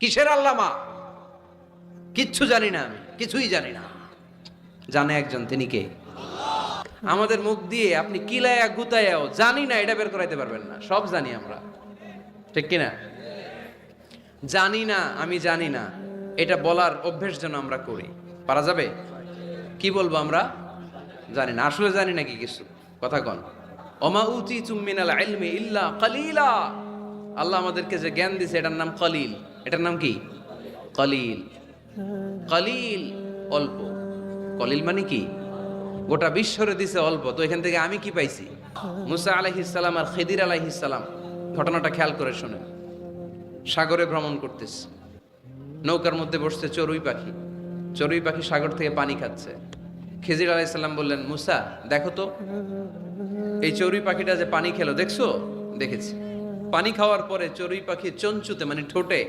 কিসের আল্লামা? কিচ্ছু জানি না আমি, কিছুই জানি না। জানে একজন, তিনি কে? আমাদের মুখ দিয়ে আপনি কিলায়া গুতায়াও জানি না, এটা বের করাইতে পারবেন না, সব জানি আমরা। ঠিক কিনা? জানি না, আমি জানি না, এটা বলার অভ্যেস যেন আমরা করি। পারা যাবে? কি বলব আমরা? জানি না, আসলে জানি না কি কিছু। কথা কন। অমা উচি চুম্মিনাল আল্লাহ আমাদেরকে যে জ্ঞান দিছে, এটার নাম কলিল। এটার নাম কি? কলিল। কলিল অল্প। কলিল মানে কি? গোটা বিশ্বরে দিছে অল্প। তো এখান থেকে আমি কি পাইছি? মুসা আলাইহিসসালাম আর খেদির আলাইহিসসালাম ঘটনাটা খেয়াল করে শুনেন। সাগরে ভ্রমণ করতেছে। নৌকার মধ্যে বসছে চড়ুই পাখি। চড়ুই পাখি সাগর থেকে পানি খাচ্ছে। খেজির আলাইসাল্লাম বললেন, মুসা, দেখো তো, এই চড়ুই পাখিটা যে পানি খেলো, দেখছ? দেখেছি। পানি খাওয়ার পরে চড়ুই পাখি চঞ্চুতে মানে ঠোঁটে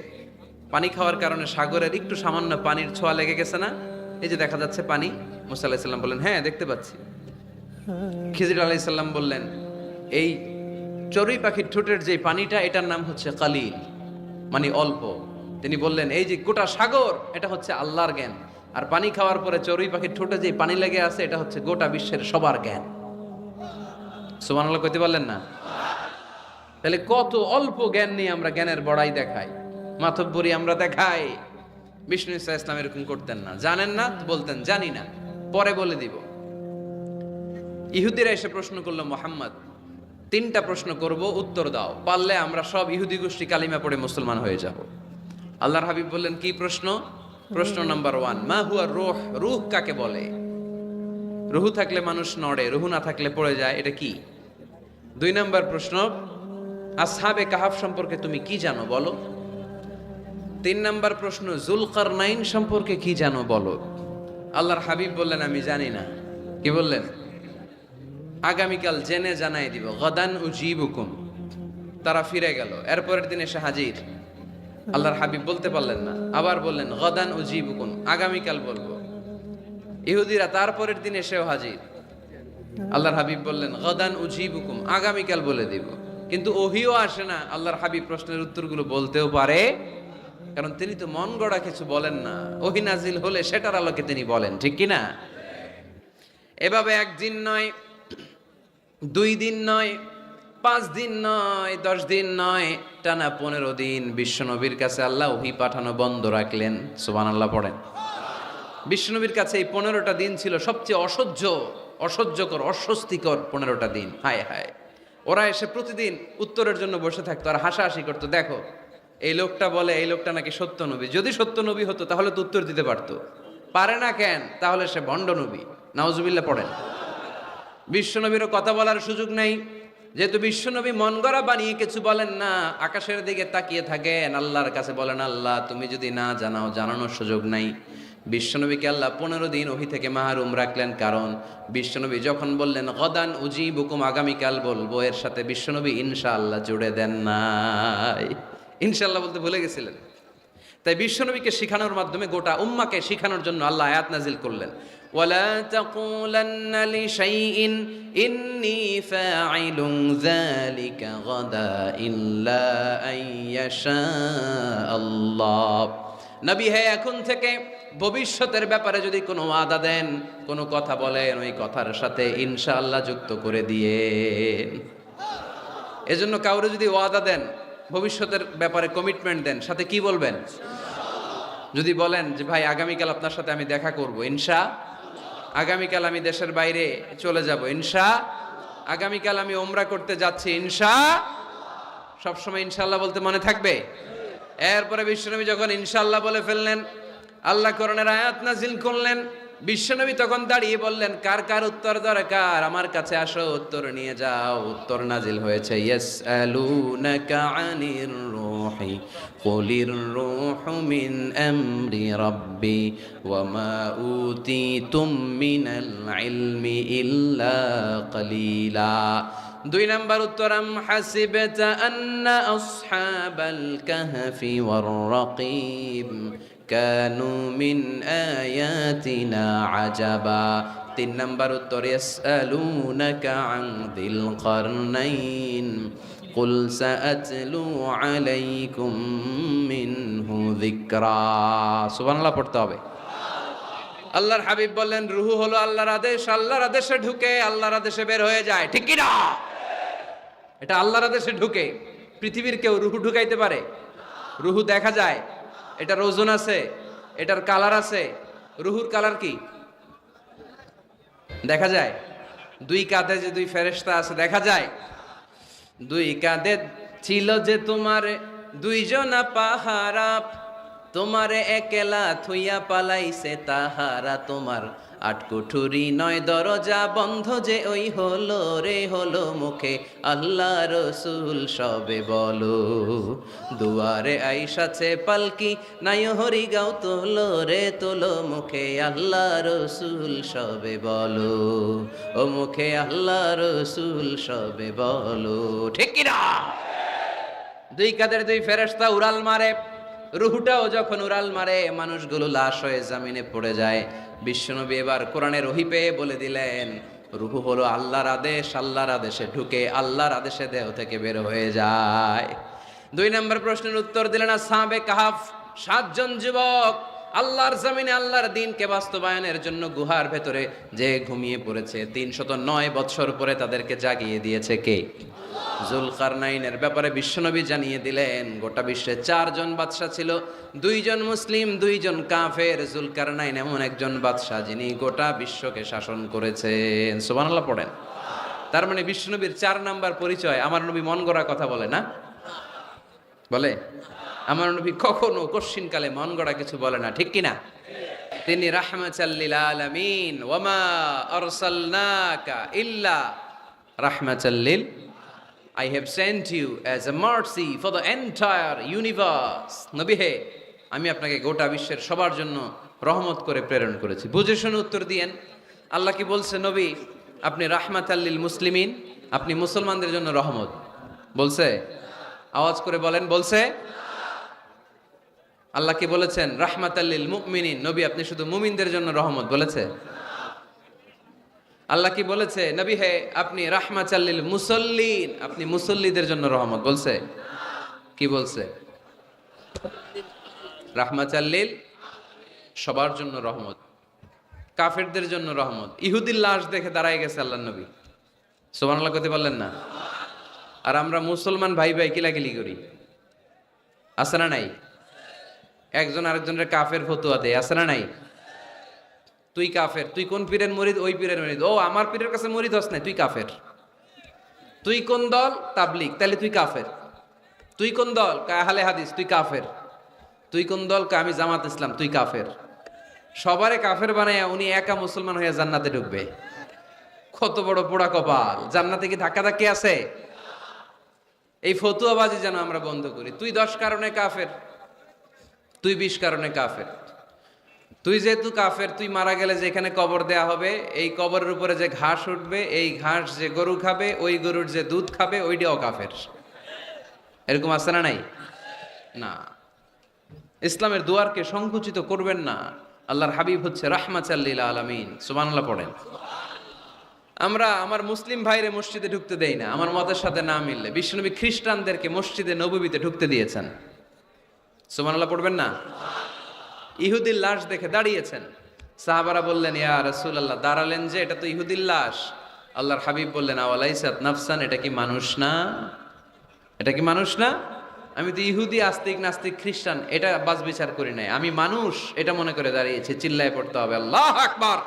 পানি খাওয়ার কারণে সাগরের একটু সামান্য পানির ছোঁয়া লেগে গেছে না? এই যে দেখা যাচ্ছে পানি, মুসা আলাইসাল্লাম বললেন হ্যাঁ দেখতে পাচ্ছি। খিজির আলাইসাল্লাম বললেন, এই চড়ুই পাখির ঠোঁটের যে পানিটা, এটার নাম হচ্ছে কালিল মানে অল্প। তিনি বললেন, এই যে গোটা সাগর, এটা হচ্ছে আল্লাহর জ্ঞান। আর পানি খাওয়ার পরে চড়ুই পাখির ঠোঁটে যে পানি লেগে আছে, এটা হচ্ছে গোটা বিশ্বের সবার জ্ঞান। সুমান আল্লাহ কইতে পারলেন না? তাহলে কত অল্প জ্ঞান নিয়ে আমরা জ্ঞানের বড়াই দেখাই। মাথব্বরি আমরা দেখাই। বিষ্ণু ইসা ইসলাম এরকম করতেন না। জানেন না, বলতেন, জানি না। পরে বলে দিব। ইহুদিরা এসে প্রশ্ন করল, মোহাম্মদ, তিনটা প্রশ্ন করব, উত্তর দাও। পারলে আমরা সব ইহুদি গোষ্ঠী কালিমা পড়ে মুসলমান হয়ে যাব। আল্লাহর হাবিব বললেন, কি প্রশ্ন? প্রশ্ন নাম্বার ওয়ান, মা হুয়া রুহ? রুহ কাকে বলে? রুহু থাকলে মানুষ নড়ে, রুহু না থাকলে পড়ে যায়, এটা কি? দুই নাম্বার প্রশ্ন, আসহাবে কাহাফ সম্পর্কে তুমি কি জানো বলো? তিন নাম্বার প্রশ্ন জুলকার নাইন সম্পর্কে কি জানো বলো? আল্লাহর হাবিব বললেন, আমি জানি না। কি বললেন? আগামীকাল জেনে জানাই দিব, গদান উজিবুকুম। তারা ফিরে গেল। এরপরের দিন এসে হাজির। আল্লাহর হাবিব বলতে পারলেন না। আবার বললেন, গদান উজিবুকুম, আগামীকাল বলব। ইহুদিরা তারপরের দিন এসেও হাজির। আল্লাহর হাবিব বললেন, গদান উজিবুকুম, আগামীকাল বলে দিব। কিন্তু ওহিও আসে না। আল্লাহর হাবিব প্রশ্নের উত্তরগুলো বলতেও পারে কারণ তিনি তো মন গড়া কিছু বলেন না। ওহি নাজিল হলে সেটার আলোকে তিনি বলেন, ঠিক কি না এভাবে একদিন নয়, দুই দিন নয়, পাঁচ দিন নয়, দশ দিন নয়, টানা পনেরো দিন বিশ্বনবীর কাছে আল্লাহ ওহি পাঠানো বন্ধ রাখলেন। সুবান আল্লাহ পড়েন। বিশ্বনবীর কাছে এই পনেরোটা দিন ছিল সবচেয়ে অসহ্য, অসহ্যকর, অস্বস্তিকর পনেরোটা দিন। হায় হায়। ওরা এসে প্রতিদিন উত্তরের জন্য বসে থাকতো আর হাসাহাসি করতো। দেখো এই লোকটা বলে, এই লোকটা নাকি সত্য নবী। যদি সত্য নবী হতো, তাহলে তো উত্তর দিতে পারতো। পারে না কেন? তাহলে সে ভণ্ড নবী। নাওজুবিল্লা পড়েন। বিশ্বনবীরও কথা বলার সুযোগ নেই। যেহেতু বিশ্বনবী মন গড়া বানিয়ে কিছু বলেন না, আকাশের দিকে তাকিয়ে থাকেন। আল্লাহর কাছে বলেন, আল্লাহ, তুমি যদি না জানাও, জানানোর সুযোগ নাই। বিশ্বনবীকে আল্লাহ পনেরো দিন ওহি থেকে মাহরুম রাখলেন। কারণ বিশ্বনবী যখন বললেন, গদান উজি বুকুম আগামীকাল বলব। এর সাথে বিশ্বনবী ইনশাআল্লাহ জুড়ে দেন নাই। ইনশাআল্লাহ বলতে ভুলে গেছিলেন তাই বিশ্বনবীকে শিখানোর মাধ্যমে গোটা উম্মাকে শিখানোর জন্য আল্লাহ আয়াত নাজিল করলেন ولا تقولن لشيء إني فاعل ذلك غدا إلا أن يشاء الله নবী হে এখন থেকে ভবিষ্যতের ব্যাপারে যদি কোনো ওয়াদা দেন কোনো কথা বলেন ওই কথার সাথে ইনশাআল্লাহ যুক্ত করে দিয়ে এজন্য কাউরে যদি ওয়াদা দেন ভবিষ্যতের ব্যাপারে কমিটমেন্ট দেন। সাথে কি বলবেন? যদি বলেন যে, ভাই, আগামীকাল আপনার সাথে আমি দেখা করব। ইনশা, আগামীকাল আমি দেশের বাইরে চলে যাব। ইনশা, আগামীকাল আমি ওমরা করতে যাচ্ছি। ইনশা, সবসময় ইনশাল্লাহ বলতে মনে থাকবে? এরপরে বিশ্বনবী যখন ইনশাল্লাহ বলে ফেললেন, আল্লাহ করণের আয়াত নাজিল করলেন বিশ্বনবী তখন দাঁড়িয়ে বললেন, কার কার উত্তর দরকার? আমার কাছে আসো, উত্তর নিয়ে যাও। উত্তর নাজিল হয়েছে ইয়েস কালিলা। দুই নাম্বার উত্তর হাসিবতা কাহফি كانوا من آياتنا عجبا তিন নাম্বার উত্তর يسألونك عن ذي القرنين قل سأتلو عليكم منه যিকরা সুবহানাল্লাহ পড়তে হবে আল্লাহর হাবিব বললেন রুহু হলো আল্লাহর আদেশ আল্লাহর আদেশে ঢুকে আল্লাহর আদেশে বের হয়ে যায় ঠিক কি না এটা আল্লাহর আদেশে ঢুকে পৃথিবীর কেউ রুহু ঢুকাইতে পারে রুহু দেখা যায় এটার ওজন আছে, এটার কালার আছে। রুহুর কালার কি? দেখা যায়? দুই কাঁধে যে দুই ফেরেস্তা আছে, দেখা যায়? দুই কাঁধে ছিল যে তোমার দুইজনা পাহারা, তোমারে একেলা থুইয়া পালাইছে তাহারা তোমার আটকুঠুরি নয় দরজা বন্ধ যে ওই হলো রে হলো মুখে। আল্লাহ রসুল সবে বলো, দুয়ারে আইসাছে পালকি নাই হরি গাও তোলো রে তোলো মুখে। আল্লাহ রসুল সবে বলো, ও মুখে আল্লাহ রসুল সবে বলো। ঠিক কিনা? দুই কাদের দুই ফেরেশতা উড়াল মারে। রুহুটাও যখন উড়াল মারে, মানুষগুলো লাশ হয়ে জামিনে পড়ে যায়। বিশ্বনবী এবার কোরআনে রহি পেয়ে বলে দিলেন, রুহু হলো আল্লাহর আদেশ, আল্লাহর আদেশে ঢুকে, আল্লাহর আদেশে দেহ থেকে বের হয়ে যায়। দুই নম্বর প্রশ্নের উত্তর দিলেন সাবে কাহাফ, সাতজন যুবক আল্লাহর জমিনে আল্লাহর দিনকে বাস্তবায়নের জন্য গুহার ভেতরে যে ঘুমিয়ে পড়েছে, তিনশত নয় বৎসর পরে তাদেরকে জাগিয়ে দিয়েছে কে? জুলকারনাইনের ব্যাপারে বিশ্বনবী জানিয়ে দিলেন, গোটা বিশ্বে চারজন বাদশা ছিল, দুইজন মুসলিম, দুইজন কাফের। জুলকারনাইন এমন একজন বাদশা যিনি গোটা বিশ্বকে শাসন করেছেন। সুবহানাল্লাহ পড়েন। তার মানে বিশ্বনবীর চার নাম্বার পরিচয়, আমার নবী মন গড়া কথা বলে না? বলে? আমার নবী কখনো কশ্চিনকালে মন গড়া কিছু বলে না, ঠিক কিনা? তিনি রাহমাতাল্লিল আলামিন ওয়ামা আরসালনাকা ইল্লা রাহমাতাল্লিল I have sent you as a mercy for the entire universe. নবী হে, আমি আপনাকে গোটা বিশ্বের সবার জন্য রহমত করে প্রেরণ করেছি। বুঝে শুনে উত্তর দিয়েন। আল্লাহ কি বলছে, নবী, আপনি রাহমাত আল্লিল মুসলিমিন, আপনি মুসলমানদের জন্য রহমত। বলছে আওয়াজ করে বলেন, বলছে, আল্লাহ কি বলেছেন? রাহমাত আল্লিল মুমিনিন। নবী, আপনি শুধু মুমিনদের জন্য রহমত বলেছে। আল্লাহ কি বলেছে? নবী হে, আপনি রাহমা চাল্লিল মুসল্লিন। আপনি মুসল্লিদের জন্য রহমত বলছে। কি বলছে? রাহমা চাল্লিল সবার জন্য রহমত। কাফেরদের জন্য রহমত। ইহুদির লাশ দেখে দাঁড়ায় গেছে আল্লাহ নবী। সোমান আল্লাহ করতে পারলেন না? আর আমরা মুসলমান ভাই ভাই কিলাকিলি করি। আছে না নাই? একজন আরেকজনের কাফের ফতুয়া দেয়, আছে না নাই? তুই কাফের, তুই কোন পীরের মরিদ, ওই পীরের মরিদ। ও, আমার পীরের কাছে মরিদ হস নাই, তুই কাফের। তুই কোন দল? তাবলিক তাহলে তুই কাফের। তুই কোন দল? কাহালে হাদিস, তুই কাফের। তুই কোন দল? আমি জামাত ইসলাম, তুই কাফের। সবারে কাফের বানায় উনি একা মুসলমান হয়ে জান্নাতে ঢুকবে। কত বড় পোড়া কপাল। জান্নাতে কি ধাক্কা ধাক্কি আছে? এই ফতুয়াবাজি যেন আমরা বন্ধ করি। তুই দশ কারণে কাফের, তুই বিশ কারণে কাফের। তুই যেহেতু কাফের, তুই মারা গেলে যে এখানে কবর দেয়া হবে, এই কবরের উপরে যে ঘাস উঠবে, এই ঘাস যে গরু খাবে, ওই গরুর যে দুধ খাবে, ওইটাও কাফের। এরকম আছে না নাই? না। ইসলামের দুয়ারকে সংকুচিত করবেন না। আল্লাহর হাবিব হচ্ছে রাহমা চাল্লিল আলমিন। সুবহানাল্লাহ পড়েন। আমরা আমার মুসলিম ভাইরে মসজিদে ঢুকতে দেই না, আমার মতের সাথে না মিললে। বিশ্বনবী খ্রিস্টানদেরকে মসজিদে নবীতে ঢুকতে দিয়েছেন। সুবহানাল্লাহ পড়বেন না? ইহুদির লাশ দেখে দাঁড়িয়েছেন। সাহাবারা বললেন, ইয়া রাসূলুল্লাহ, দাঁড়ালেন যে, এটা তো ইহুদির লাশ। আল্লাহর হাবিব বললেন আওয়ালাইসাত নাফসান, এটা কি মানুষ না? এটা কি মানুষ না? আমি তো ইহুদি, আস্তিক, নাস্তিক, খ্রিস্টান, এটা বাজ বিচার করি নাই। আমি মানুষ, এটা মনে করে দাঁড়িয়েছি, চিল্লায় পড়তে হবে। আল্লাহ আকবার!